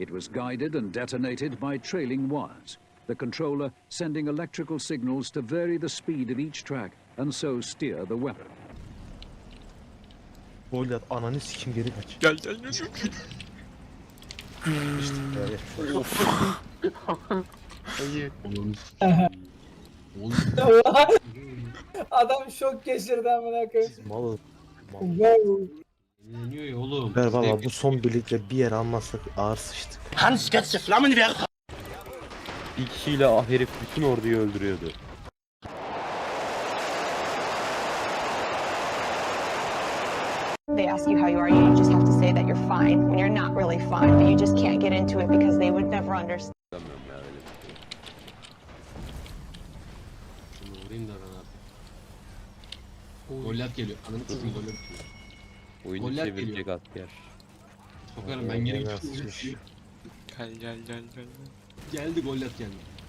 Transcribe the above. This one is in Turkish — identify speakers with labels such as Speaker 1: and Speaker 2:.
Speaker 1: It was guided and detonated by trailing wires, the controller sending electrical signals to vary the speed of each track and so steer the weapon. Gol yat ananı sikim geri kaç.
Speaker 2: Gel gel gel. Hayır. Oğlum.
Speaker 3: Adam şok geçirdi amına koyayım. Malız. Mal.
Speaker 1: Yeniyor ya Ver valla bu son birlikte bir yer almazsak ağır sıçtık. Hans Götze Flammen ver. Bir kişiyle ah herif bütün orduyu öldürüyordu.
Speaker 4: They ask you how you are, you just have to say that you're fine when you're not really fine, but you just can't get into it because they would never understand. Anlamıyorum ya öyle bir şey.
Speaker 1: Şunu vurayım da ben artık. Goller geliyor. Ananı kızım goller geliyor. Oyunu Goller çevirecek geliyor. asker.
Speaker 2: Sokarım ben geri Yemez. Şey gel gel gel gel. gel.
Speaker 1: Geldi Gollat geldi.